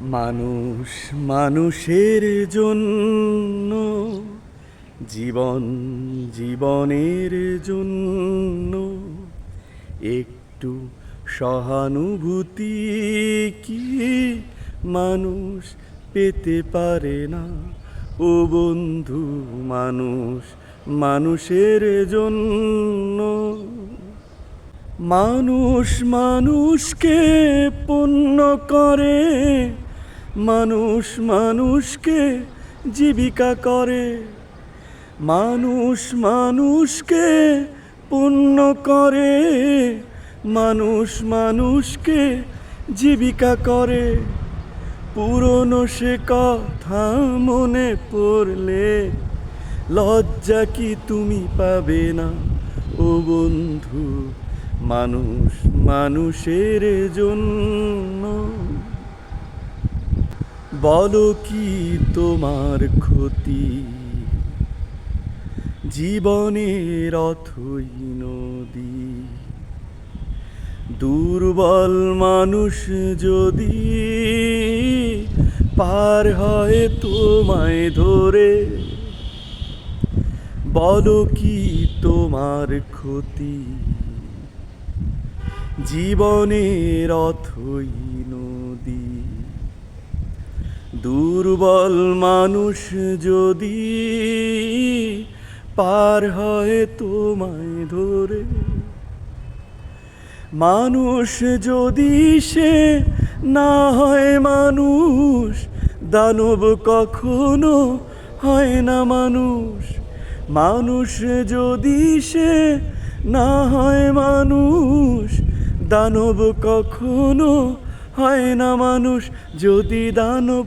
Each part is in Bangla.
মানুষ মানুষের জন্য, জীবন জীবনের জন্য। একটু সহানুভূতি কি মানুষ পেতে পারে না? ও বন্ধু, মানুষ মানুষের জন্য। মানুষ মানুষকে পণ্য করে মানুষ মানুষকে জীবিকা করে। মানুষ মানুষকে পণ্য করে। মানুষ মানুষকে জীবিকা করে। পুরনো সে কথা মনে পড়লে লজ্জা কি তুমি পাবে না? ও বন্ধু, মানুষ মানুষের জন্য বলো কি তোমার ক্ষতি? জীবনের অথই নদী। দুর্বল মানুষ যদি পার হয় তোমায় ধরে, বলো কি তোমার ক্ষতি? জীবনের অথই দুর্বল মানুষ যদি পার হয় তোমায় ধরে, মানুষ যদি সে না হয় মানুষ, দানব কখনো হয় না মানুষ। মানুষ যদি সে না হয় মানুষ, দানব কখনো হয় না মানুষ। যদি দানব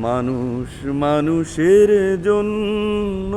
মানুষ মানুষের জন্য